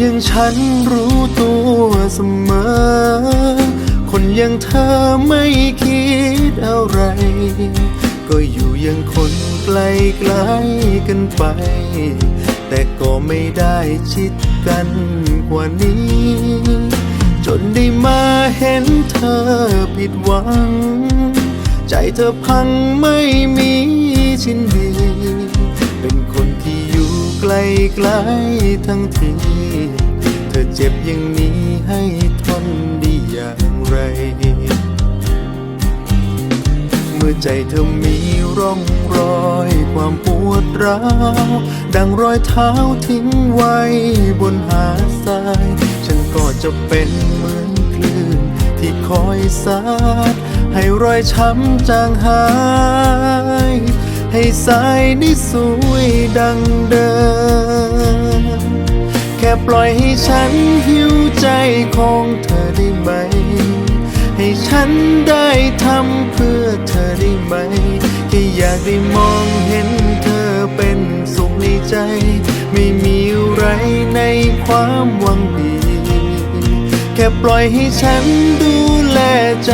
อย่างฉันรู้ตัวเสมอ คนอย่างเธอไม่คิดอะไร ก็อยู่อยังคนไกลไกลกันไป แต่ก็ไม่ได้ชิดกันกว่านี้ จนได้มาเห็นเธอผิดหวัง ใจเธอพังไม่มี ไกลไกลทั้งที เธอเจ็บอย่างนี้ให้ทนได้อย่างไร เมื่อใจเธอมีร่องรอยความปวดร้าว ดังรอยเท้าทิ้งไว้บนหาดทราย ฉันก็จะเป็นเหมือนคลื่นที่คอยสาดให้รอยช้ำจางหาย ให้สายได้สวยดังเดิม แค่ปล่อยให้ฉันหิวใจของเธอได้ไหม ให้ฉันได้ทำเพื่อเธอได้ไหม แค่อยากได้มองเห็นเธอเป็นสุขในใจ ไม่มีอะไรในความหวังดี แค่ปล่อยให้ฉันดูแลใจ